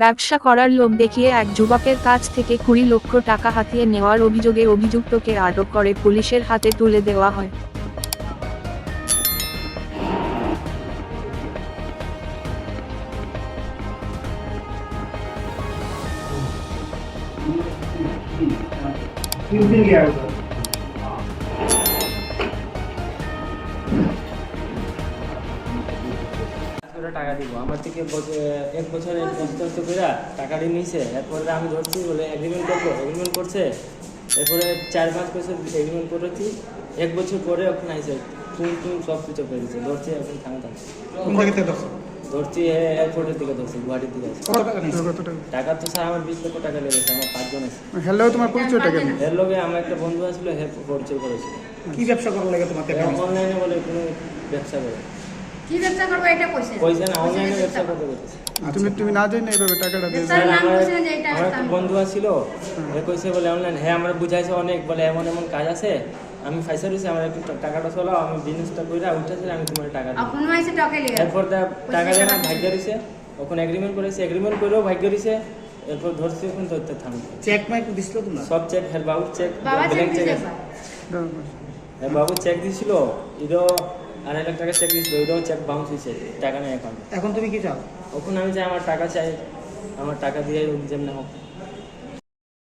ব্যবসা করার লোভ দেখিয়ে এক যুবকের কাছ থেকে কুড়ি লক্ষ টাকা হাতিয়ে নেওয়ার অভিযোগে অভিযুক্তকে আটক করে পুলিশের হাতে তুলে দেওয়া হয়। তিন কি গিয়ে করে টাকা দিব। আমার থেকে এক বছরের কষ্ট করে টাকাটি নিয়েছে এরপরে আমি ধরছি বলে এগ্রিমেন্ট করব। এগ্রিমেন্ট করছে এরপরে চার পাঁচ বছর এগ্রিমেন্ট করেছি। এক বছর পরে ওখানে আইসে টুন টুন সব কিছু করে দিচ্ছে ধরছি এখন থামে থামে। কোন জায়গা থেকে ধরছো? ধরছি এয়ারপোর্টের দিকে ধরছি গুয়াহাটির দিকে আছে টাকা টাকা? টাকা তো স্যার আমার বিশ লক্ষ টাকা লেগেছে আমার পাঁচজন আছে। হ্যালো তোমার পরিচয়টা কেন এর লগে আমার একটা বন্ধু আসলো হে পরিচয় করেছিল কি ব্যবসা করার লাগে তোমার অনলাইনে বলে কোনো ব্যবসা করে। কি ব্যবসা করব এটা কইছে পয়সা অনলাইনে ব্যবসা করতে করতেছে তুমি তুমি না যাই এইভাবে টাকাটা দিয়ে স্যার, নাম আমার এটা আমার একটা বন্ধু আছিল হে কইছে বলে অনলাইন হ্যাঁ আমরা বুঝাইছে অনেক বলে এমন এমন কাজ আছে আমি ফাইসা রয়েছি আমার একটু টাকাটা চলাও আমি বিজনেসটা উঠেছি আমি তোমার টাকা দিই। টকে লিয়ে। এরপর টাকা ভাগ্য রয়েছে ওখানে এগ্রিমেন্ট করেছে এগ্রিমেন্ট করেও ভাগ্য রয়েছে এরপর ধরছি ওখানে ধরতে থামি চেক মাইক দিছিল তোমরা? সব চেক হ্যাঁ বাবুর চেক চেক ব্ল্যাঙ্ক চেক। হ্যাঁ বাবু চেক দিছিল এরও আড়াই লাখ টাকা চেক দিছিল এরও চেক বাউন্স হয়েছে টাকা নেই এখন। এখন তুমি কি চাও? ওখানে আমি চাই আমার টাকা চাই আমার টাকা দিয়ে যেমন হোক।